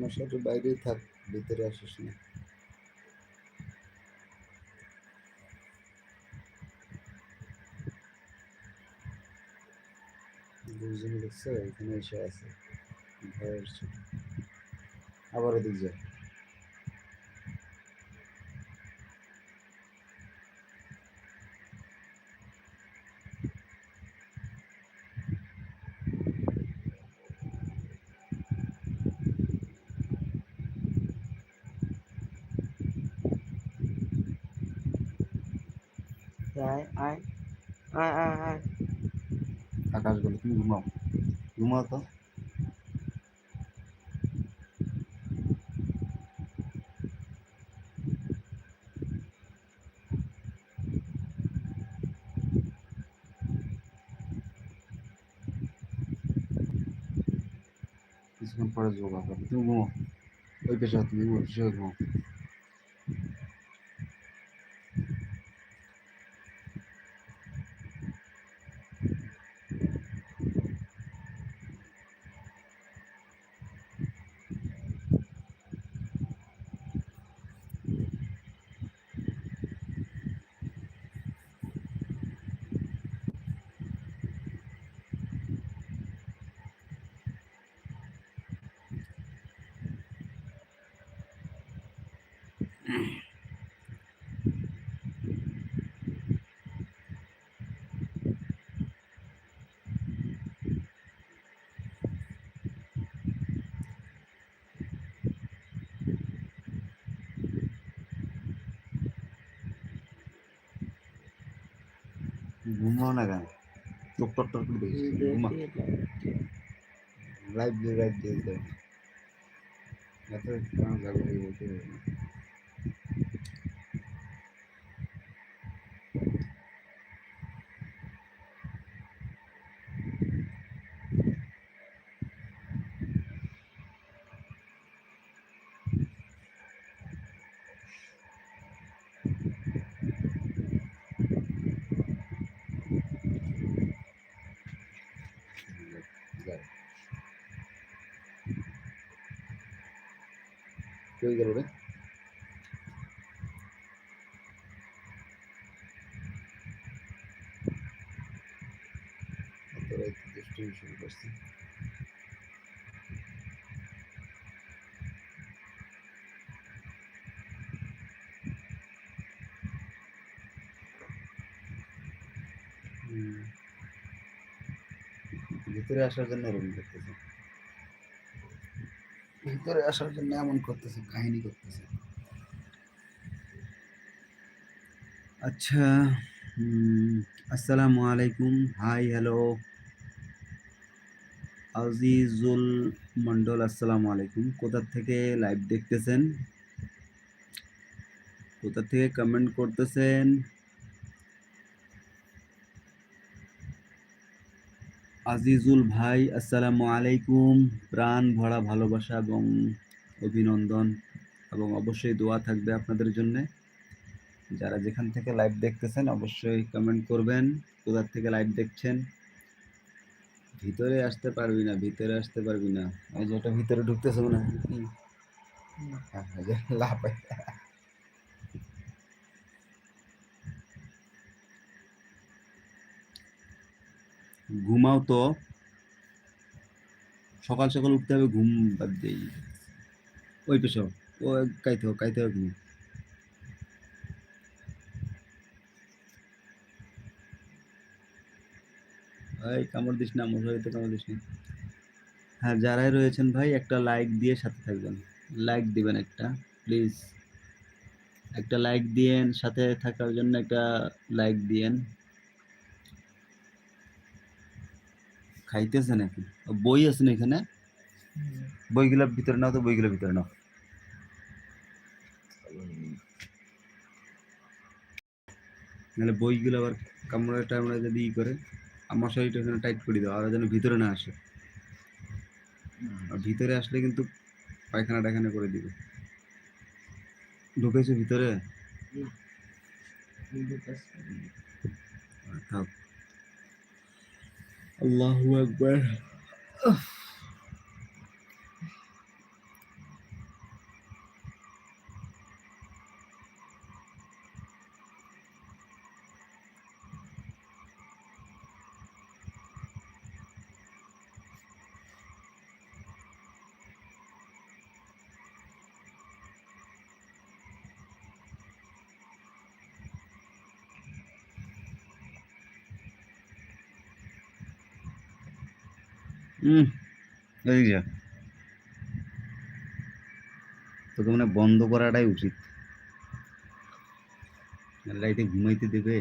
মশারির বাইরেই থাক, ভিতরে আসিস না। দুজন দেখছ, এখানে এসে আছে। ভয়ের ছুটি আবার ওদিক যায় আয় আয় আয় আয় আয় আকাশ বলে তুমি ঘুমাও ঘুমাও তো কিছুক্ষণ পরে যোগা করবে তুমি ঘুমাও ওই পেশা তুমি ওই পেশা ঘুমাও ঘুমাও না কেন চোখ টট টট করে দেখিস ঘুমা লাইভ দিয়ে লাইভ দিয়ে দেয় এত কেন যাবে বলতে পারব না যাও কই গেল রে এত রাত দুষ্টুমি শুরু করছে হুম। ভিতরে আসার জন্য এরকম করতেছে। ভিতরে আসার জন্য এমন করতেছে, কাহিনী করতেছে। আচ্ছা আসসালামু আলাইকুম। High, hello. আজিজুল মন্ডল আসসালামু আলাইকুম। কোথা থেকে লাইভ দেখতেছেন? কোথা থেকে কমেন্ট করতেছেন? আজিজুল ভাই, আসসালামু আলাইকুম। প্রাণ ভরা ভালোবাসা এবং অভিনন্দন এবং অবশ্যই দোয়া থাকবে আপনাদের জন্য। যারা যেখান থেকে লাইভ দেখতেছেন, অবশ্যই কমেন্ট করবেন। কোথার থেকে লাইভ দেখছেন? ভিতরে আসতে পারবি না, ভিতরে আসতে পারবি না। এই যে ওটা ভিতরে ঢুকতেছে মনে হয়। লাভ ঘুমাও তো। সকাল সকাল উঠতে হবে, ঘুম বাদ দিয়ে ওই পেশো ও কাইতে হোক কাইতে হোক ঘুম। ভাই, কামড় দিস না, মশারিতে কামড় দিস হ্যাঁ যারাই রয়েছেন ভাই, একটা লাইক দিয়ে সাথে থাকবেন। লাইক দিবেন একটা প্লিজ একটা লাইক দিয়েন, সাথে থাকার জন্য একটা লাইক দিয়েন। খাইতেছে নাকি? বই আছে না এখানে? বইগুলো ভিতরে নাও তো বইগুলো ভিতরে নাও। নাহলে বইগুলো আবার কামড়ে টামড়ে যদি ই করে আমার শরীরটা এখানে টাইট করে দাও আর যেন ভিতরে না আসে। আর ভিতরে আসলে কিন্তু পায়খানা টায়খানা করে দিবে। ঢুকেছে ভিতরে? থাক। আল্লাহু আকবার হুম। যা তোকে মানে বন্ধ করাটাই উচিত। লাইটে ঘুমাইতে দেবে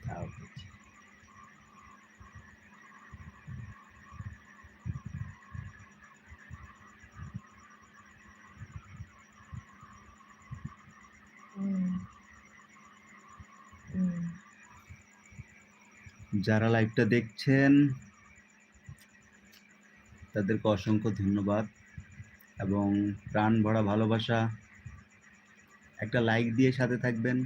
তাও বুঝি। যারা লাইভটা দেখছেন, তাদেরকে অসংখ্য ধন্যবাদ এবং প্রাণ ভরা ভালোবাসা। একটা লাইক দিয়ে সাথে থাকবেন।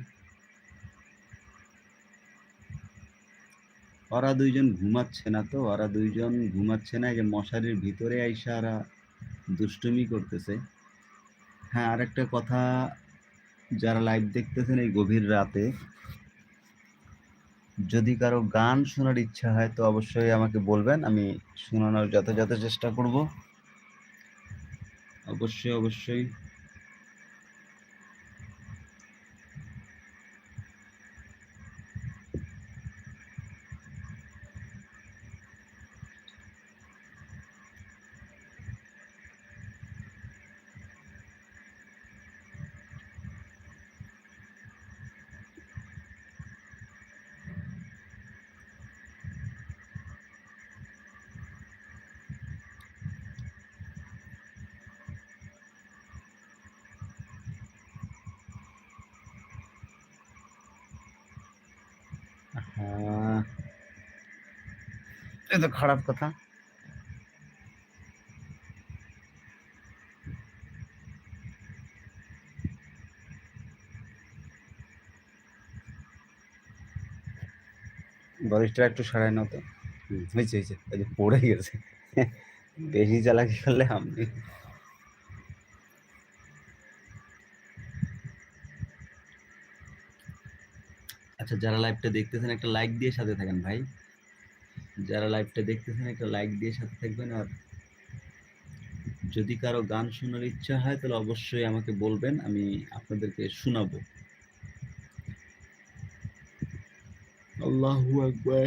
ওরা দুইজন ঘুমাচ্ছে না তো, ওরা দুইজন ঘুমাচ্ছে না যে মশারির ভিতরে আইসা ওরা দুষ্টুমি করতেছে। হ্যাঁ আর একটা কথা, যারা লাইভ দেখতেছেন এই গভীর রাতে যদি কারও গান শোনার ইচ্ছা হয়, তো অবশ্যই আমাকে বলবেন। আমি শোনানোর যথাযথ চেষ্টা করব। অবশ্যই অবশ্যই। এ তো খারাপ কথা। বরিশটা একটু সরাই নাও তো। হয়েছে হয়েছে। পড়ে গেছে। বেশি চালাকি করলে আপনি আচ্ছা যারা লাইভটা দেখতেছেন, একটা লাইক দিয়ে সাথে থাকেন ভাই। যারা লাইভটা দেখতেছেন, একটা লাইক দিয়ে সাথে থাকবেন। আর যদি কারও গান শোনার ইচ্ছা হয়, তাহলে অবশ্যই আমাকে বলবেন, আমি আপনাদেরকে শোনাবো। আল্লাহু আকবার।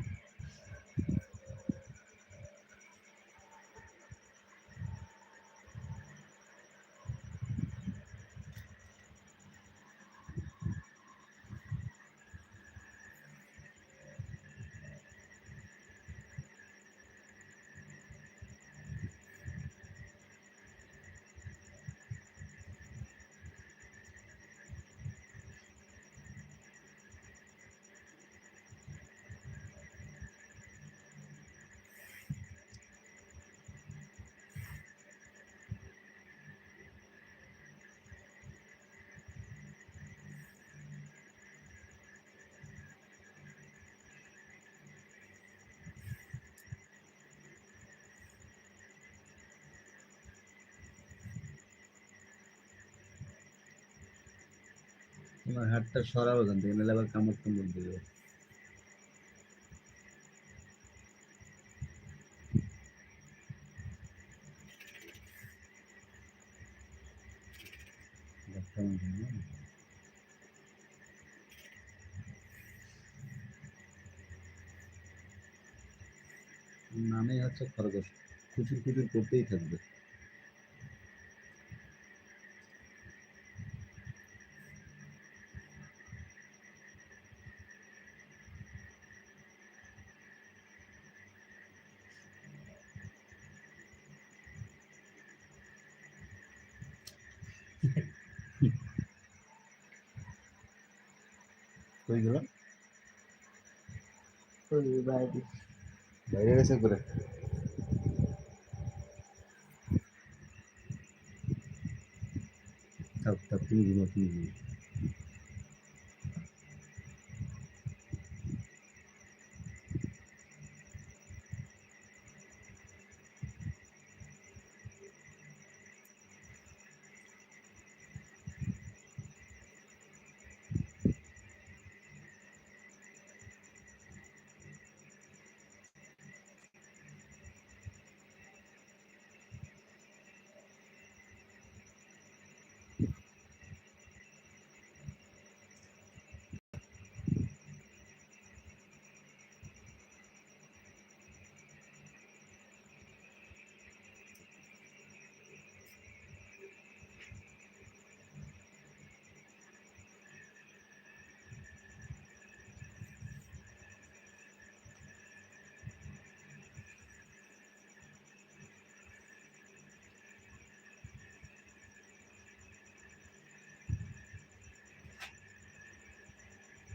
তোমার হাতটা সরাও ওখান থেকে, নাহলে আবার কামড় টামড় দেবে দেখতে না? নামেই হচ্ছে খরগোশ, খুচুর খুচুর করতেই থাকবে புரியுதுல புரியுதா இது டைரக்ஷன் புரிய தப்பு தப்பு இது மட்டும்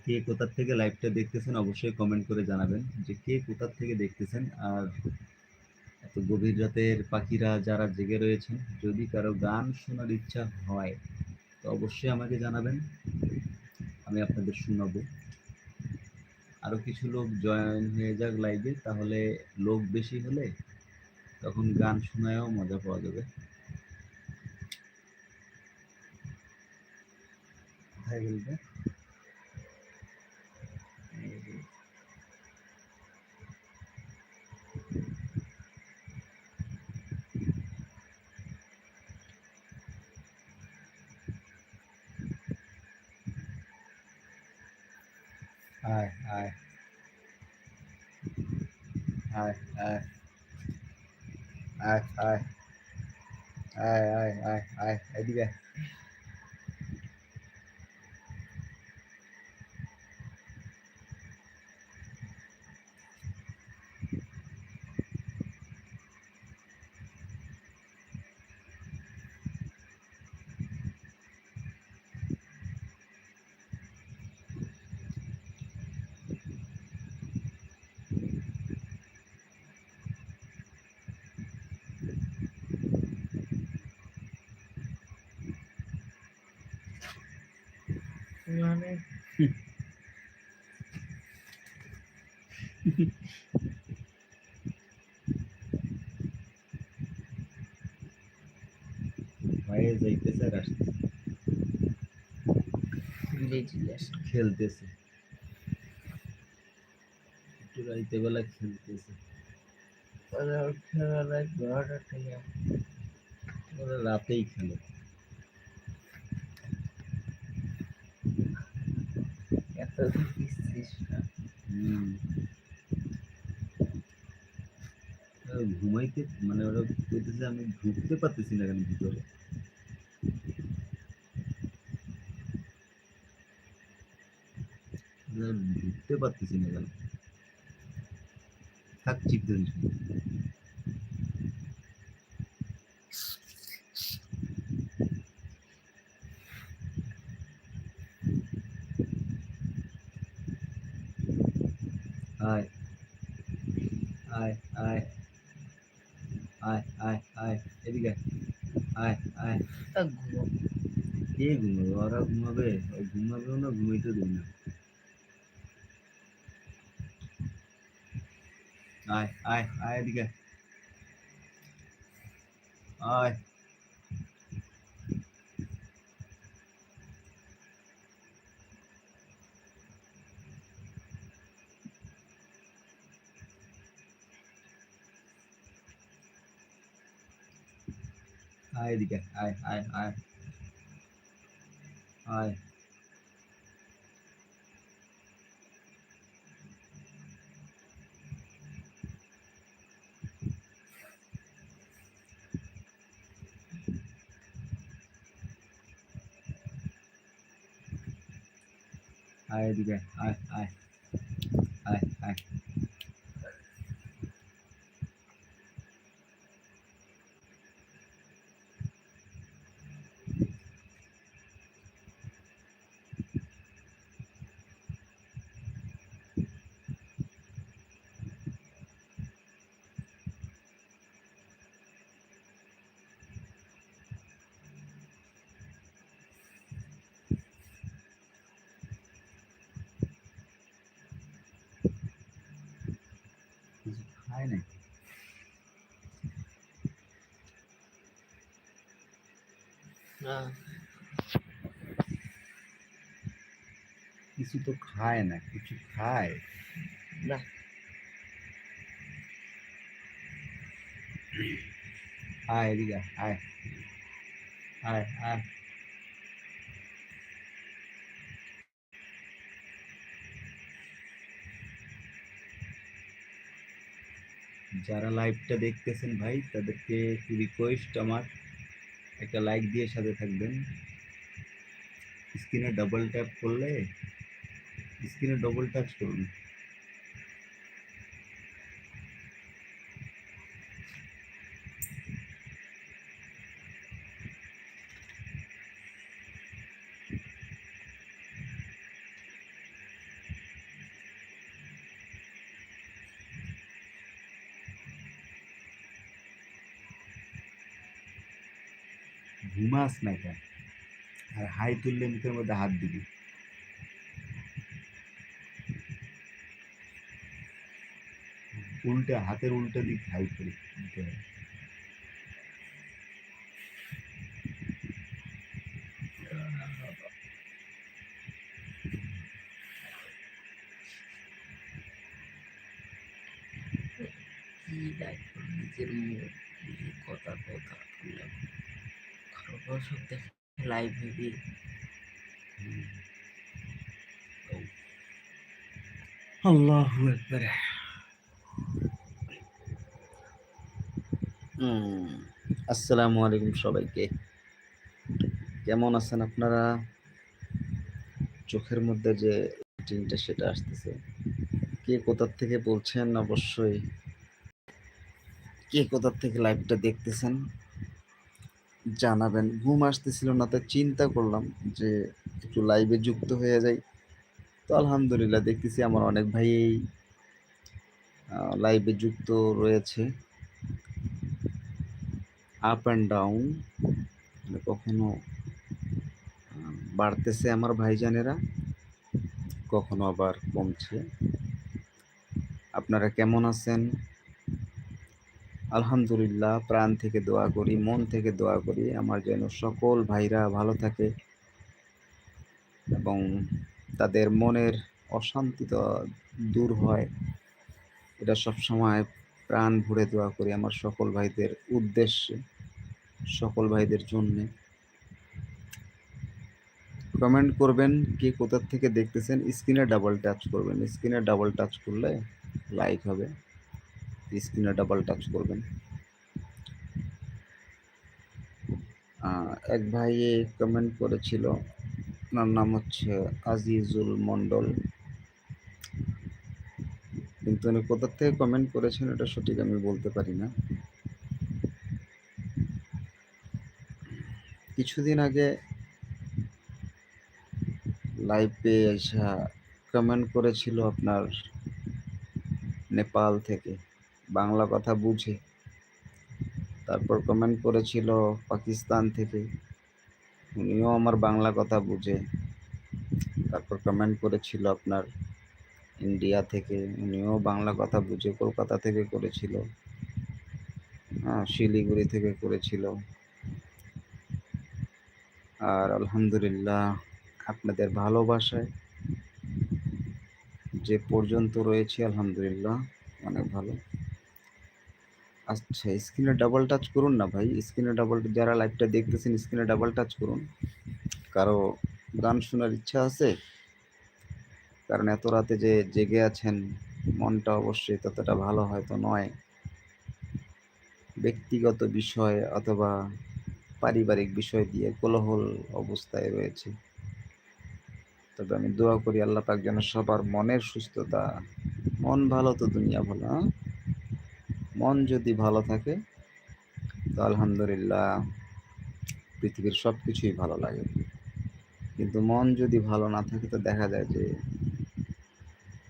কে কোথার থেকে লাইভটা দেখতেছেন অবশ্যই কমেন্ট করে জানাবেন যে কে কোথার থেকে দেখতেছেন। আর এত গভীর রাতের পাখিরা যারা জেগে রয়েছেন, যদি কারও গান শোনার ইচ্ছা হয়, তো অবশ্যই আমাকে জানাবেন। আমি আপনাদের শোনাবো। আরও কিছু লোক জয়েন হয়ে যাক লাইভে তাহলে লোক বেশি হলে তখন গান শোনায়ও মজা পাওয়া যাবে। কোথায় বলবে মানে? হয়ে যাইতেছে আর আসতেছে। খেলতেছে। একটু রাইতে বেলা খেলতেছে। খেলা লাগবে রাতেই খেলে এত পিসছিস না হুম। ওরা ঘুমাইতে মানে ওরা বলতেছে আমি ঢুকতে পারতেছি না কেন ভিতরে? ঢুকতে পারতেছি না কেন? থাক চিপ ধরিস না। আয় আয় আয় আয় আয় আয় এদিকে আয় আয় তা ঘুমো কে ঘুমাবে ওরা ঘুমাবে ঘুমাবেও না, ঘুমাইতে দেবে না। আয় আয় আয় এদিকে। আয়। আয় এদিকে, আয় আয় আয়। Hi. Hi, Edgar. Hi, hi. Hi, hi. খায় নাকি না কিছু তো খায় না কিছু খায় না আয় এদিকে আয় আয় যারা লাইভটা দেখতেছেন ভাই, তাদেরকে রিকোয়েস্ট আমার একটা লাইক দিয়ে সাথে থাকবেন। স্ক্রিনে ডাবল ট্যাপ করলে স্ক্রিনে ডবল টাচ করুন। ঘুমাস না কেন? আর হাই তুললে মুখের মধ্যে হাত দিবি। উল্টে, হাতের উল্টো দিক হাই করি দিতে হবে। কি দেখো নিজের মুখ নিজের কথা কথা। খারাপ দেখে লাইভ হেবি আল্লাহু আকবার। আসসালামু আলাইকুম সবাইকে। কেমন আছেন আপনারা? চোখের মধ্যে যে টিনটা সেটা আসতেছে। কে কোথার থেকে বলছেন? অবশ্যই। কে কোথার থেকে লাইভটা দেখতেছেন? জানাবেন। ঘুম আসতেছিল না, তো চিন্তা করলাম যে একটু লাইভে যুক্ত হয়ে যাই। তো আলহামদুলিল্লাহ দেখতেছি আমার অনেক ভাই লাইভে যুক্ত রয়েছে। আপ অ্যান্ড ডাউন কখনো বাড়তেছে আমার ভাইজানেরা, কখনো আবার কমছে। আপনারা কেমন আছেন? আলহামদুলিল্লাহ, প্রাণ থেকে দোয়া করি, মন থেকে দোয়া করি। আমার যেন সকল ভাইরা ভালো থাকে এবং তাদের মনের অশান্তি তো দূর হয়। এটা সব সময় প্রাণ ভরে দোয়া করি আমার সকল ভাইদের উদ্দেশ্যে, সকল ভাইদের জন্যে। কমেন্ট করবেন কে কোথার থেকে দেখতেছেন। স্ক্রিনে ডাবল টাচ করবেন। স্ক্রিনে ডাবল টাচ করলে লাইক হবে। স্ক্রিনে ডাবল টাচ করবেন। এক ভাই কমেন্ট করেছিল ওনার নাম হচ্ছে আজিজুল মন্ডল কিন্তু উনি কোথার থেকে কমেন্ট করেছেন, এটা সঠিক আমি বলতে পারি না। কিছুদিন আগে লাইভে এসা কমেন্ট করেছিল আপনার নেপাল থেকে। বাংলা কথা বুঝে। তারপর কমেন্ট করেছিল পাকিস্তান থেকে। উনিও আমার বাংলা কথা বুঝে। তারপর কমেন্ট করেছিল আপনার ইন্ডিয়া থেকে। উনিও বাংলা কথা বুঝে, কলকাতা থেকে করেছিল। হ্যাঁ শিলিগুড়ি থেকে করেছিল। আর আলহামদুলিল্লাহ আপনাদের ভালোবাসায় যে পর্যন্ত রয়েছে, আলহামদুলিল্লাহ, অনেক ভালো। আচ্ছা স্ক্রিনে ডাবল টাচ করুন না ভাই। স্ক্রিনে ডাবল যারা লাইভটা দেখতেছেন স্ক্রিনে ডাবল টাচ করুন। কারও গান শোনার ইচ্ছা আছে? কারণ এত রাতে যে জেগে আছেন, মনটা অবশ্যই ততটা ভালো হয়তো নয়। ব্যক্তিগত বিষয় অথবা পারিবারিক বিষয় দিয়ে কোলাহল অবস্থায় রয়েছে। তবে আমি দোয়া করি আল্লাহ পাক যেন সবার মনের সুস্থতা, মন ভালো তো দুনিয়া ভালো হ্যাঁ? মন যদি ভালো থাকে, তো আলহামদুলিল্লাহ পৃথিবীর সব কিছুই ভালো লাগে। কিন্তু মন যদি ভালো না থাকে, তো দেখা যায় যে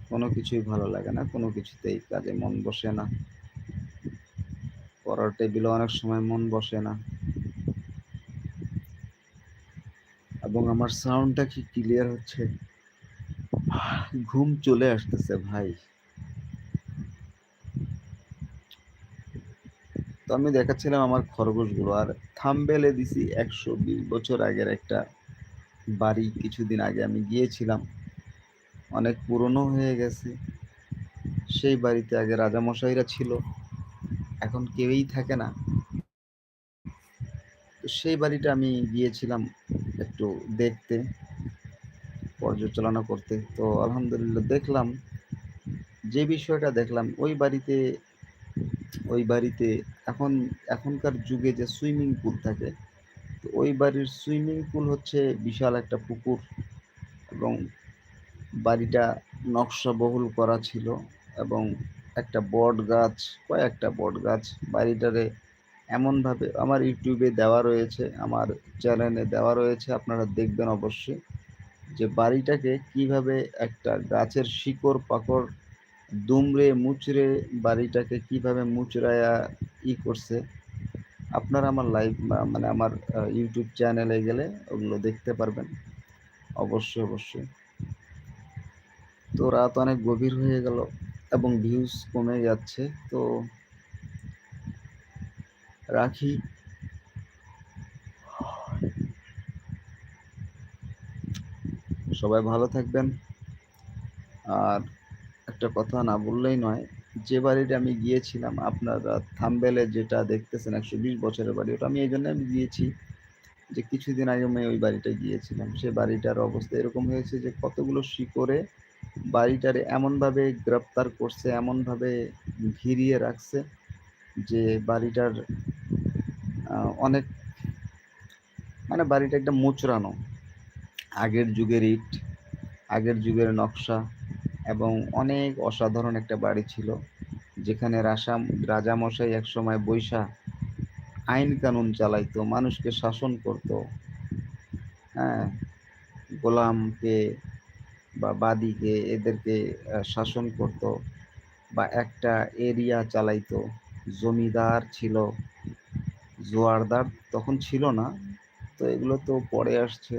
কোনো কিছুই ভালো লাগে না, কোনো কিছুতেই কাজে মন বসে না। পড়ার টেবিলে অনেক সময় মন বসে না। এবং আমার সাউন্ডটা কি ক্লিয়ার হচ্ছে? ঘুম চলে আসতেছে ভাই। তো আমি দেখাচ্ছিলাম আমার খরগোশগুলো। আর থাম্বেলে দিছি একশো বিশ বছর আগের একটা বাড়ি কিছুদিন আগে আমি গিয়েছিলাম। অনেক পুরনো হয়ে গেছে। সেই বাড়িতে আগে রাজামশাইরা ছিল। এখন কেউই থাকে না। সেই বাড়িটা আমি গিয়েছিলাম একটু দেখতে, পর্যালোচনা করতে। তো আলহামদুলিল্লাহ দেখলাম, যে বিষয়টা দেখলাম, ওই বাড়িতে ওই বাড়িতে এখন, এখনকার যুগে যে সুইমিং পুল থাকে, তো ওই বাড়ির সুইমিং পুল হচ্ছে বিশাল একটা পুকুর এবং বাড়িটা নকশাবহুল করা ছিল এবং একটা বট গাছ, কয়েকটা বট গাছ বাড়িটারে এমনভাবে আমার ইউটিউবে দেওয়া রয়েছে, আমার চ্যানেলে দেওয়া রয়েছে, আপনারা দেখবেন অবশ্যই যে বাড়িটাকে কীভাবে একটা গাছের শিকড় পাকড় দুমড়ে মুচড়ে বাড়িটাকে কীভাবে মুচড়ায়া ই করছে, আপনারা আমার লাইভ মানে আমার ইউটিউব চ্যানেলে গেলে ওগুলো দেখতে পারবেন। অবশ্যই অবশ্যই। তো রাত অনেক গভীর হয়ে গেল এবং ভিউজ কমে যাচ্ছে, তো রাখি। সবাই ভালো থাকবেন। আর একটা কথা না বললেই নয়। যে বাড়িটা আমি গিয়েছিলাম, আপনারা থাম্বেলে যেটা দেখতেছেন একশো বিশ বছরের বাড়ি, ওটা আমি এই জন্য আমি গিয়েছি যে কিছুদিন আগে আমি ওই বাড়িটায় গিয়েছিলাম। সে বাড়িটার অবস্থা এরকম হয়েছে যে কতগুলো শিকড়ে বাড়িটারে এমনভাবে গ্রেপ্তার করছে, এমনভাবে ঘিরিয়ে রাখছে যে বাড়িটার অনেক মানে বাড়িটা একটা মোচড়ানো। আগের যুগের ইট, আগের যুগের নকশা এবং অনেক অসাধারণ একটা বাড়ি ছিল, যেখানে রাসা, রাজামশাই একসময় বৈশা আইন কানুন চালাইতো, মানুষকে শাসন করত। হ্যাঁ গোলামকে বা বাদীকে এদেরকে শাসন করত বা একটা এরিয়া চালাইতো। জমিদার ছিল, জোয়ারদার তখন ছিল না, তো এগুলো তো পরে আসছে।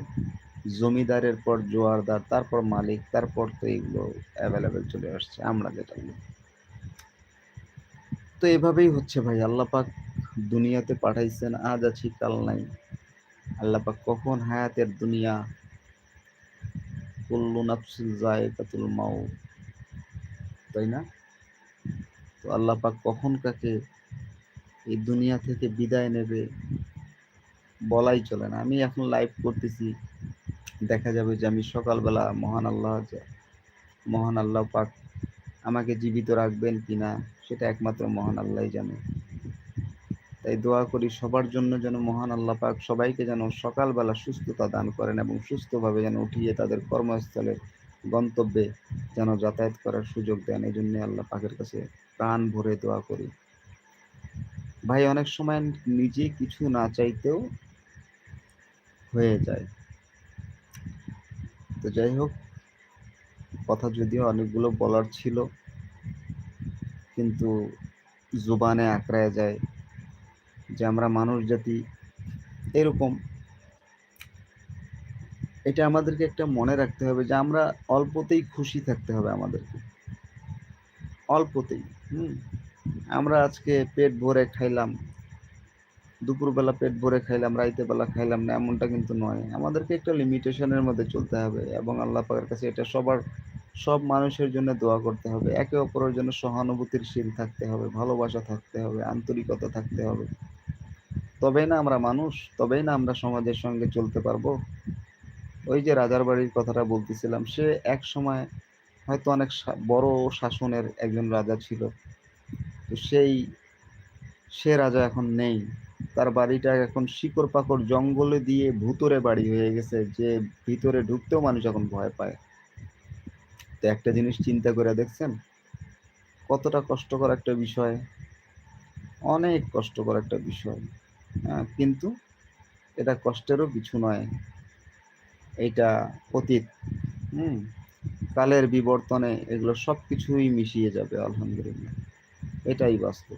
জমিদারের পর জোয়ারদার, তারপর মালিক, তারপর তো এগুলো অ্যাভেলেবেল চলে আসছে, আমরা যেটা। তো এভাবেই হচ্ছে ভাই, আল্লাহ পাক দুনিয়াতে পাঠাইছেন, আজ আছি, কাল নাই। আল্লাহ পাক কখন হায়াতের দুনিয়া? কুল্লু নাফসিল জায়কাতুল মাউত, তাই না? তো আল্লাহ পাক কখন কাকে এই দুনিয়া থেকে বিদায় নেবে বলাই চলে না। আমি এখন লাইভ করতেছি দেখা যাবে যে আমি সকালবেলা মহান আল্লাহ মহান আল্লাহ পাক আমাকে জীবিত রাখবেন কিনা সেটা একমাত্র মহান আল্লাহই জানে। তাই দোয়া করি সবার জন্য যেন মহান আল্লাহ পাক সবাইকে যেন সকালবেলা সুস্থতা দান করেন এবং সুস্থভাবে যেন উঠিয়ে তাদের কর্মস্থলে গন্তব্যে যেন যাতায়াত করার সুযোগ দেন। এই জন্য আল্লাহ পাকের কাছে প্রাণ ভরে দোয়া করি। ভাই, অনেক সময় নিজে কিছু না চাইতেও হয়ে যায়। তো যাই হোক, কথা যদিও অনেকগুলো বলার ছিল, কিন্তু জুবানে আঁকড়ায় যায় যে আমরা মানুষ জাতি এরকম। এটা আমাদেরকে একটা মনে রাখতে হবে যে আমরা অল্পতেই খুশি থাকতে হবে আমাদেরকে। অল্পতেই, হুম? আমরা আজকে পেট ভরে খাইলাম দুপুরবেলা পেট ভরে খাইলাম রাইতে বেলা খাইলাম না, এমনটা কিন্তু নয়। আমাদেরকে একটা লিমিটেশনের মধ্যে চলতে হবে এবং আল্লাহ পাকের কাছে এটা সবার, সব মানুষের জন্য দোয়া করতে হবে। একে অপরের জন্য সহানুভূতির শীল থাকতে হবে, ভালোবাসা থাকতে হবে, আন্তরিকতা থাকতে হবে। তবেই না আমরা মানুষ, তবেই না আমরা সমাজের সঙ্গে চলতে পারব। ওই যে রাজার বাড়ির কথাটা বলতেছিলাম, সে এক সময় হয়তো অনেক বড় শাসনের একজন রাজা ছিল। তো সেই, সে রাজা এখন নেই। তার বাড়িটা এখন শিকড় পাকড় জঙ্গলে দিয়ে ভুতুরে বাড়ি হয়ে গেছে যে ভিতরে ঢুকতেও মানুষ এখন ভয় পায়। তো একটা জিনিস চিন্তা করে দেখছেন? কতটা কষ্টকর একটা বিষয়। অনেক কষ্টকর একটা বিষয়। হ্যাঁ, কিন্তু এটা কষ্টেরও কিছু নয়। এটা অতীত। হুম কালের বিবর্তনে এগুলো সব কিছুই মিশিয়ে যাবে আলহামদুলিল্লাহ। এটাই বাস্তব।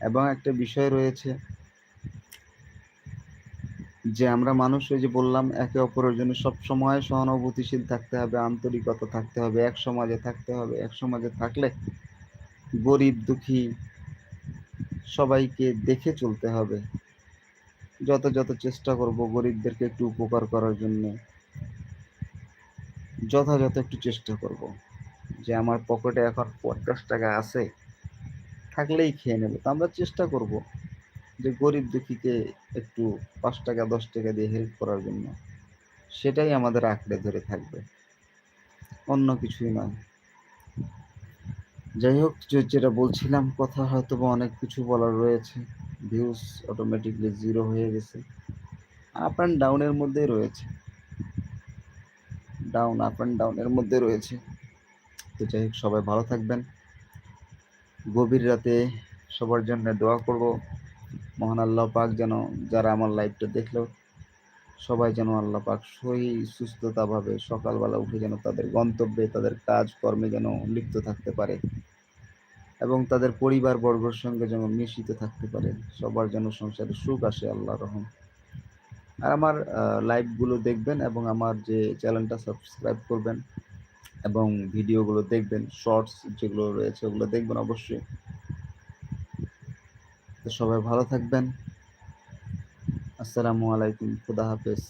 এবং একটা বিষয় রয়েছে যে আমরা মানুষ ওই যে বললাম, একে অপরের জন্য সব সময় সহানুভূতিশীল থাকতে হবে, আন্তরিকতা থাকতে হবে, এক সমাজে থাকতে হবে। এক সমাজে থাকলে গরিব, দুঃখী সবাইকে দেখে চলতে হবে। যত যত চেষ্টা করব গরিবদেরকে একটু উপকার করার জন্য, যথাযথ একটু চেষ্টা করব যে আমার পকেটে এখন পঞ্চাশ টাকা আছে থাকলেই খেয়ে নেব। তা আমরা চেষ্টা করব যে গরিব দুঃখীকে একটু পাঁচ টাকা, দশ টাকা দিয়ে হেল্প করার জন্য। সেটাই আমাদের আঁকড়ে ধরে থাকবে। অন্য কিছুই নয়। যাই হোক যেটা বলছিলাম, কথা হয়তো বা অনেক কিছু বলার রয়েছে। ভিউজ অটোমেটিকলি জিরো হয়ে গেছে। আপ অ্যান্ড ডাউনের মধ্যেই রয়েছে। ডাউন আপ অ্যান্ড ডাউনের মধ্যে রয়েছে। তো যাই হোক, সবাই ভালো থাকবেন। গভীর রাতে সবার জন্য দোয়া করব। মহান আল্লাহ পাক যেন যারা আমার লাইভটা দেখল, সবাই যেন আল্লাহ পাক সহি সুস্থতাভাবে সকালবেলা উঠে যেন তাদের গন্তব্যে, তাদের কাজ কর্মে যেন লিপ্ত থাকতে পারে এবং তাদের পরিবার বর্গর সঙ্গে যেন মিশিত থাকতে পারে। সবার যেন সংসারে সুখ আসে আল্লাহ রহম। আর আমার লাইভগুলো দেখবেন এবং আমার যে চ্যানেলটা সাবস্ক্রাইব করবেন এবং ভিডিওগুলো দেখবেন শর্টস যেগুলো রয়েছে ওগুলো দেখবেন অবশ্যই। তো সবাই ভালো থাকবেন। আসসালামু আলাইকুম, খুদা হাফেজ।